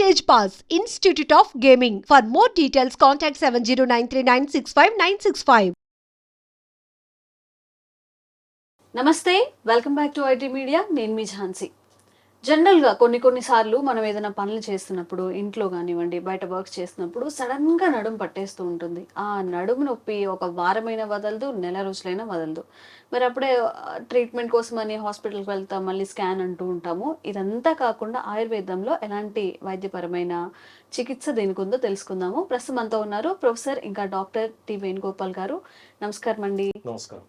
Stage Pass, Institute of Gaming. For more details, contact 709396596. నమస్తే welcome back to IT media నేను మీ ఝాన్సీ జనరల్గా కొన్ని కొన్నిసార్లు మనం ఏదైనా పనులు చేస్తున్నప్పుడు ఇంట్లో కానివ్వండి బయట వర్క్ చేస్తున్నప్పుడు సడన్గా నడుము పట్టేస్తూ ఉంటుంది. ఆ నడుము నొప్పి ఒక వారమైన వదలదు నెల రోజులైనా వదలదు. మరి అప్పుడే ట్రీట్మెంట్ కోసం అని హాస్పిటల్కి వెళ్తాం మళ్ళీ స్కాన్ అంటూ ఉంటాము. ఇదంతా కాకుండా ఆయుర్వేదంలో ఎలాంటి వైద్యపరమైన చికిత్స దేనికి ఉందో తెలుసుకుందాము. ప్రస్తుతం అంతా ఉన్నారు ప్రొఫెసర్ ఇంకా డాక్టర్ టి వేణుగోపాల్ గారు. నమస్కారం అండి నమస్కారం.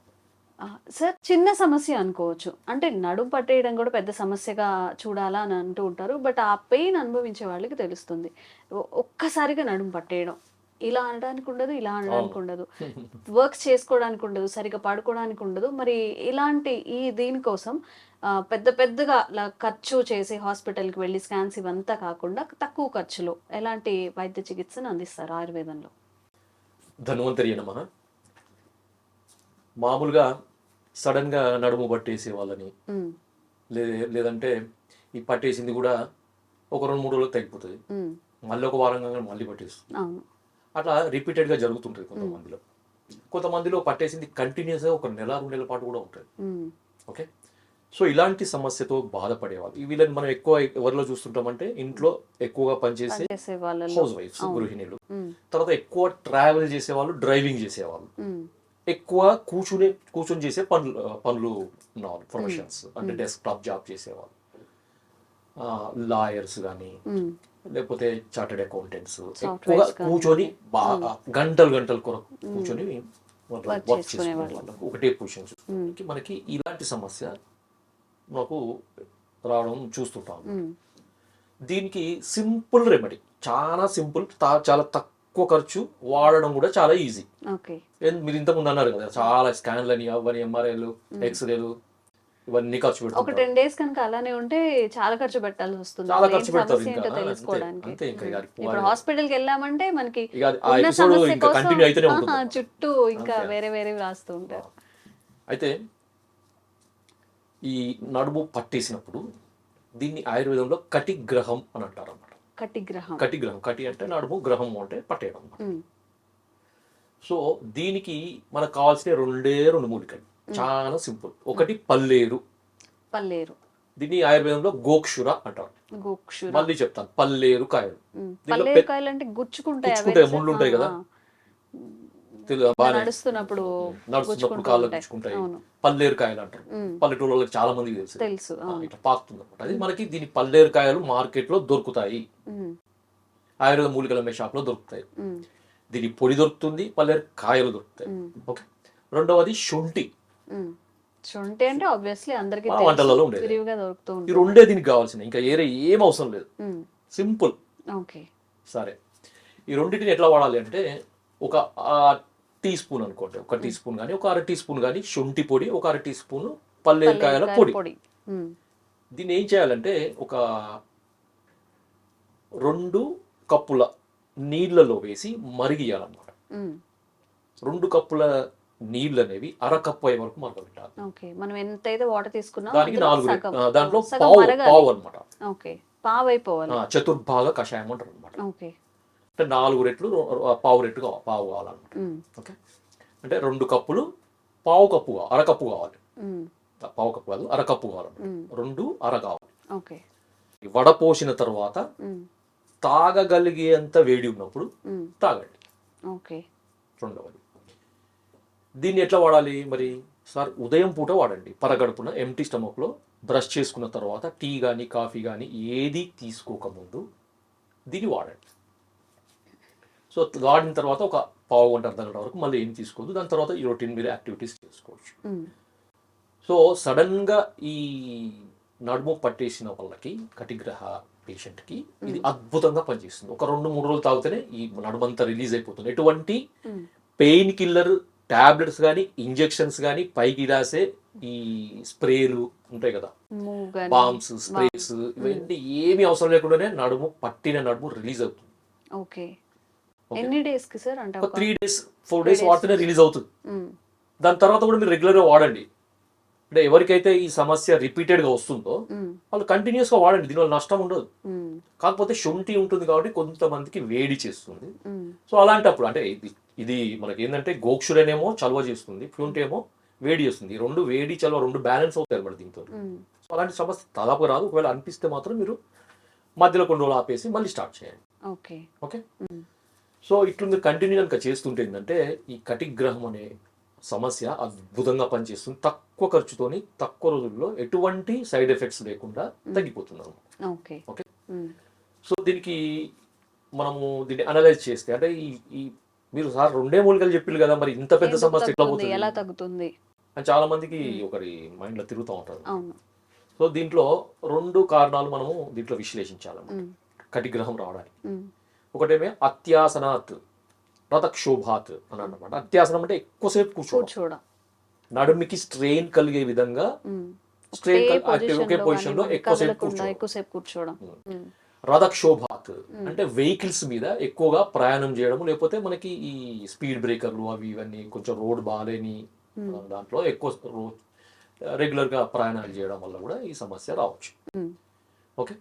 సార్ చిన్న సమస్య అనుకోవచ్చు. అంటే నడుము పట్టేయడం కూడా పెద్ద సమస్యగా చూడాలా అని అంటూ ఉంటారు. బట్ ఆ పెయిన్ అనుభవించే వాళ్ళకి తెలుస్తుంది. ఒక్కసారిగా నడుము పట్టేయడం. ఇలా అనడానికి ఉండదు ఇలా అనడానికి ఉండదు. వర్క్ చేసుకోవడానికి ఉండదు సరిగా పడుకోవడానికి ఉండదు. మరి ఇలాంటి ఈ దీనికోసం పెద్ద పెద్దగా ఖర్చు చేసి హాస్పిటల్కి వెళ్ళి స్కాన్స్ ఇవంతా కాకుండా తక్కువ ఖర్చులో ఎలాంటి వైద్య చికిత్సను అందిస్తారు ఆయుర్వేదంలో? ధన్వంతరి మామూలుగా సడన్గా నడుము పట్టేసే వాళ్ళని లేదంటే ఈ పట్టేసింది కూడా ఒక రెండు మూడు రోజులకు తగ్గిపోతుంది. మళ్ళీ ఒక వారం కాగానే మళ్ళీ పట్టేస్తుంది. అట్లా రిపీటెడ్గా జరుగుతుంటుంది కొంతమందిలో కొంతమందిలో పట్టేసింది కంటిన్యూస్గా ఒక నెల రెండు నెలల పాటు కూడా ఉంటుంది. ఓకే? సో ఇలాంటి సమస్యతో బాధపడేవాళ్ళు. వీళ్ళని మనం ఎక్కువ ఎవరిలో చూస్తుంటామంటే ఇంట్లో ఎక్కువగా పనిచేసే హౌస్ వైఫ్స్ గృహిణులు. తర్వాత ఎక్కువ ట్రావెల్ చేసేవాళ్ళు డ్రైవింగ్ చేసేవాళ్ళు. ఎక్కువ కూర్చునే కూర్చొని చేసే పనులు పనులు ఉన్నవాళ్ళు ప్రొఫెషన్స్ అంటే డెస్క్ టాప్ జాబ్ చేసేవాళ్ళు. లాయర్స్ కానీ. లేకపోతే చార్టెడ్ అకౌంటెంట్స్ ఎక్కువగా. కూర్చొని బాగా గంటలు గంటలు కొరకు కూర్చొని వర్క్ చేసుకునే. వాళ్ళకు ఒకటే పొజిషన్ మనకి ఇలాంటి సమస్య మనకు రావడం చూస్తుంటాం. దీనికి సింపుల్ రెమెడీ చాలా సింపుల్ చాలా తక్కువ ఖర్చు వాడడం కూడా చాలా ఈజీ. మీరు ఇంతకుముందు అన్నారు కదా చాలా స్కాన్లు అని అవన్నీ ఎంఆర్ఐలు ఎక్స్రేలు ఇవన్నీ ఖర్చు ఒక పెడుతుంటారు టెన్ డేస్ కనుక అలానే ఉంటే చాలా ఖర్చు పెట్టాల్సి వస్తుంది. చాలా ఖర్చు పెడతారు ఇంకా. తెలుసుకోవడానికి. అంతే ఇంకా ఇప్పుడు. హాస్పిటల్కి వెళ్ళామంటే మనకి ఉన్న సమస్య కోసం చుట్టూ ఇంకా. వేరే వేరే రాస్తూ ఉంటారు. అయితే ఈ నడుము పట్టేసినప్పుడు దీన్ని ఆయుర్వేదంలో కటిగ్రహం అని అంటారు అన్నమాట కటిగ్రహం. కటిగ్రహం. కటి అంటే నడుము గ్రహం అంటే పట్టేయడం సో దీనికి మనకు కావాల్సిన రెండే రెండు మూలికలు. చాలా సింపుల్. ఒకటి పల్లేరు. పల్లేరు. దీన్ని ఆయుర్వేదంలో గోక్షుర అంటారు. గోక్షుర. మళ్ళీ చెప్తాను. పల్లేరు కాయలు. కాయలు అంటే గుచ్చుకుంటాయి? ముళ్ళు ఉంటాయి కదా. నడుస్తున్నప్పుడు నడుస్తున్నప్పుడు కాళ్ళు. గుచ్చుకుంటాయి. అవును. పల్లేరు కాయలు అంటారు వాళ్ళకి చాలా మందికి తెలుసు. తెలుసు ఇట్లా పాకుతుంది అనమాట అది మనకి దీని పల్లేరు కాయలు మార్కెట్లో దొరుకుతాయి ఆయుర్వేద మూలికల షాప్లో దొరుకుతాయి దీని పొడి దొరుకుతుంది పల్లేరు కాయలు దొరుకుతాయి ఓకే. రెండవది శుంఠి. శొంఠి అంటే ఆబ్వియస్లీ అందరికి వంటలలో ఉండేది. ఈ రెండే దీనికి కావాల్సిన ఇంకా ఏరే ఏం అవసరం లేదు. సింపుల్. ఓకే. సరే. ఈ రెండింటిని ఎట్లా వాడాలి అంటే ఒక టీ స్పూన్ అనుకోండి. ఒక టీ స్పూన్ కానీ ఒక అర టీ స్పూన్ కానీ శొంఠి పొడి ఒక అర టీ స్పూన్ పల్లేరుకాయల పల్లేరు పొడి. దీన్ని ఏం చేయాలంటే ఒక రెండు కప్పుల నీళ్ళలో వేసి మరిగియాలన్నమాట. రెండు కప్పుల నీళ్ళు అనేవి అర కప్పు అయ్యే వరకు మరగబెట్టాలి. మనం ఎంతైతే వాటర్ తీసుకున్నామో దానికి నాలుగు దాంట్లో పావు. పావు అనమాట ఓకే. పావు అయిపోవాలి చతుర్భాగ కషాయం అంటారు అనమాట ఓకే. అంటే నాలుగు రెట్లు పావు రెట్లు కావాలి పావు కావాలన్నమాట. ఓకే? అంటే రెండు కప్పులు పావు కప్పు కావాలి అర కప్పు కావాలి. పావు కప్పు కాదు అర కప్పు కావాలి ఉమ్, రెండు అర కావాలి. వడపోసిన తర్వాత తాగగలిగేంత వేడి ఉన్నప్పుడు తాగండి. ఓకే. రెండవది. దీన్ని ఎట్లా వాడాలి? మరి సార్ ఉదయం పూట వాడండి. పరగడుపున ఎంటీ స్టమక్లో బ్రష్ చేసుకున్న తర్వాత టీ కానీ కాఫీ కానీ ఏది తీసుకోకముందు దీన్ని వాడండి. సో వాడిన తర్వాత ఒక పావు గంట అర్ధ గంట వరకు మళ్ళీ ఏం తీసుకోవద్దు. దాని తర్వాత ఈ రొటీన్ మీరు యాక్టివిటీస్ చేసుకోవచ్చు. సో సడన్గా ఈ నడుము పట్టేసిన వాళ్ళకి కటిగ్రహ పేషెంట్కి ఇది అద్భుతంగా పనిచేస్తుంది. ఒక రెండు మూడు రోజులు తాగితేనే ఈ నడుమంతా రిలీజ్ అయిపోతుంది. ఎటువంటి పెయిన్ కిల్లర్ టాబ్లెట్స్ కానీ ఇంజెక్షన్స్ కానీ పైకి రాసే ఈ స్ప్రేలు ఉంటాయి కదా. బాంబ్స్ స్ప్రేస్ ఇవన్నీ ఏమీ అవసరం లేకుండానే నడుము పట్టిన నడుము రిలీజ్ అవుతుంది. ఓకే. ఎన్ని డేస్కి సార్? అంటే ఒక త్రీ డేస్ ఫోర్ డేస్ వాడితేనే రిలీజ్ అవుతుంది. దాని తర్వాత కూడా మీరు రెగ్యులర్గా వాడండి. అంటే ఎవరికైతే ఈ సమస్య రిపీటెడ్గా వస్తుందో వాళ్ళు కంటిన్యూస్గా వాడండి. దీనివల్ల నష్టం ఉండదు. కాకపోతే శొంఠి ఉంటుంది కాబట్టి కొంతమందికి వేడి చేస్తుంది. సో అలాంటప్పుడు అంటే ఇది ఇది మనకి ఏంటంటే గోక్షురనేమో చలవ చేస్తుంది ఏమో వేడి చేస్తుంది. రెండు వేడి చలవ రెండు బ్యాలెన్స్ అవుతాయి అన్నమాట దీంతో. సో అలాంటి సమస్య దాదాపుగా రాదు. ఒకవేళ అనిపిస్తే మాత్రం మీరు మధ్యలో కొన్ని రోజులు ఆపేసి మళ్ళీ స్టార్ట్ చేయండి. ఓకే. ఓకే? సో ఇట్లు మీరు కంటిన్యూ కనుక చేస్తుంటే ఏంటంటే ఈ కటిగ్రహం అనే సమస్య అద్భుతంగా పనిచేస్తుంది. తక్కువ ఖర్చుతోని తక్కువ రోజుల్లో ఎటువంటి సైడ్ ఎఫెక్ట్స్ లేకుండా తగ్గిపోతున్నారు ఓకే. సో దీనికి మనము దీన్ని అనలైజ్ చేస్తే అంటే ఈ మీరు సార్ రెండే మూలికలు చెప్పారు కదా మరి ఇంత పెద్ద సమస్య ఎట్లా? ఎలా తగ్గుతుంది? అని చాలా మందికి ఒకటి మైండ్లో తిరుగుతూ ఉంటారు. సో దీంట్లో రెండు కారణాలు మనము దీంట్లో విశ్లేషించాలన్నమాట. కటిగ్రహం రావడానికి. ఒకటేమే అత్యాసనాత్ రథక్షోభాత్ అని అన్నమాట అత్యాసనం అంటే ఎక్కువసేపు కూర్చోవడం. నడుమికి స్ట్రెయిన్ కలిగే విధంగా. స్ట్రెయిన్ ఒకే పొజిషన్లో ఎక్కువసేపు కూర్చోవడం. రథక్షోభాత్ అంటే వెహికల్స్ మీద ఎక్కువగా ప్రయాణం చేయడం లేకపోతే మనకి ఈ స్పీడ్ బ్రేకర్లు అవి ఇవన్నీ కొంచెం రోడ్ బాగాలేని దాంట్లో ఎక్కువ రెగ్యులర్గా ప్రయాణాలు చేయడం వల్ల కూడా ఈ సమస్య రావచ్చు. ఓకే?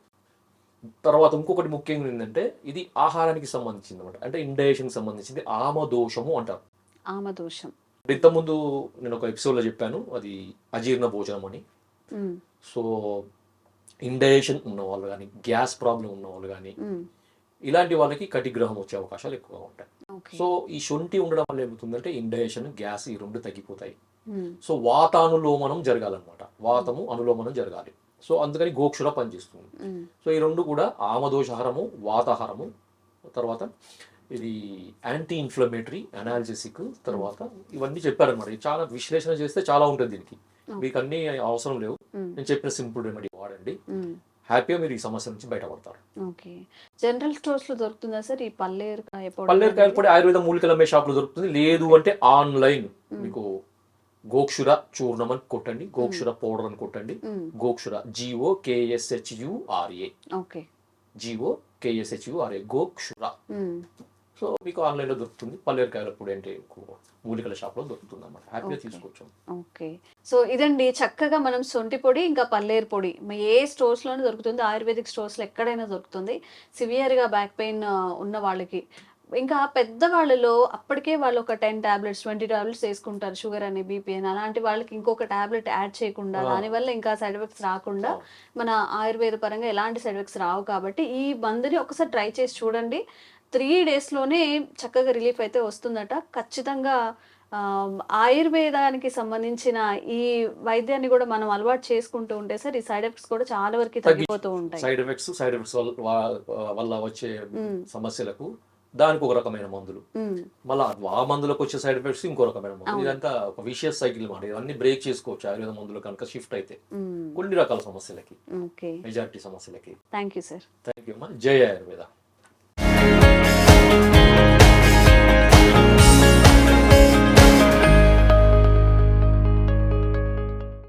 తర్వాత ఇంకొకటి ముఖ్యంగా ఏంటంటే ఇది ఆహారానికి సంబంధించింది అనమాట అంటే ఇండైజెషన్కి సంబంధించింది ఆమదోషము అంటారు. ఆమదోషం. ఇంతకుముందు నేను ఒక ఎపిసోడ్లో చెప్పాను అది అజీర్ణ భోజనం అని. సో ఇండైజెషన్ ఉన్న వాళ్ళు కానీ గ్యాస్ ప్రాబ్లం ఉన్న వాళ్ళు కానీ ఇలాంటి వాళ్ళకి కటిగ్రహం వచ్చే అవకాశాలు ఎక్కువగా ఉంటాయి. సో ఈ శొంఠి ఉండడం వల్ల ఏమవుతుందంటే ఇండైజెషన్ గ్యాస్ ఈ రెండు తగ్గిపోతాయి. సో వాతానులోమనం జరగాలన్నమాట. వాతము అనులోమనం జరగాలి. సో అందుకని గోక్షుర పనిచేస్తుంది. సో ఈ రెండు కూడా ఆమదోషహారము వాతాహారము తర్వాత ఇది యాంటీ ఇన్ఫ్లమేటరీ అనాల్జెసిక్ తర్వాత ఇవన్నీ చెప్పారనమాట ఇది చాలా విశ్లేషణ చేస్తే చాలా ఉంటుంది దీనికి. మీకు అన్ని అవసరం లేవు. నేను చెప్పిన సింపుల్ రెమెడీ వాడండి. హ్యాపీగా మీరు ఈ సమస్య నుంచి బయటపడతారు. ఓకే. జనరల్ స్టోర్స్లో దొరుకుతుందా సార్? ఈ పల్లేరు కాయపొడి పల్లెరకాయలు పొడి ఆయుర్వేద మూలికలు అమ్మే షాపులో దొరుకుతుంది. లేదు అంటే ఆన్లైన్ మీకు గోక్షుర చూర్ణం అని కొట్టండి గోక్షుర పౌడర్ అని కొట్టండి. Gokshura G O K S H U R A okay. G O K S H U R A gokshura. So మీకు ఆన్లైన్లో దొరుకుతుంది పల్లెరకాయల పొడి అంటే ఎక్కువ మూలికల షాప్లో దొరుకుతుంది అన్నమాట హ్యాపీగా. తీసుకోవచ్చు. ఓకే. సో ఇదండి చక్కగా మనం సొంటి పొడి ఇంకా పల్లేరు పొడి. ఏ స్టోర్స్లోనే దొరుకుతుంది ఆయుర్వేదిక్ స్టోర్స్లో ఎక్కడైనా దొరుకుతుంది. సివియర్గా బ్యాక్ పెయిన్ ఉన్న వాళ్ళకి ఇంకా పెద్దవాళ్ళలో అప్పటికే వాళ్ళు ఒక టెన్ టాబ్లెట్స్ ట్వంటీ టాబ్లెట్స్ వేసుకుంటారు షుగర్ అని బీపీ అని. అలాంటి వాళ్ళకి ఇంకొక టాబ్లెట్ యాడ్ చేయకుండా. దానివల్ల ఇంకా సైడ్ ఎఫెక్ట్స్ రాకుండా మన ఆయుర్వేద పరంగా ఎలాంటి సైడ్ ఎఫెక్ట్స్ రావు కాబట్టి ఈ మందుని ఒకసారి ట్రై చేసి చూడండి. త్రీ డేస్లోనే చక్కగా రిలీఫ్ అయితే వస్తుందట. ఖచ్చితంగా ఆయుర్వేదానికి సంబంధించిన ఈ వైద్యాన్ని కూడా మనం అలవాటు చేసుకుంటూ ఉంటే సార్ ఈ సైడ్ ఎఫెక్ట్స్ కూడా చాలా వరకు తగ్గిపోతూ ఉంటాయి. సైడ్ ఎఫెక్ట్స్ సైడ్ ఎఫెక్ట్స్ వల్ల వచ్చే. సమస్యలకు దానికి ఒక రకమైన మందులు. మళ్ళీ ఆ మందులకు వచ్చే సైడ్ ఎఫెక్ట్స్ ఇంకో రకమైన మందులు. ఇదంతా ఒక విషియస్ సైకిల్ మాట. ఇవన్నీ బ్రేక్ చేసుకోవచ్చు ఆయుర్వేద మందులు కనుక షిఫ్ట్ అయితే. కొన్ని రకాల సమస్యలకి. మెజారిటీ సమస్యలకి. Thank you sir thank you అమ్మా జై ఆయుర్వేద.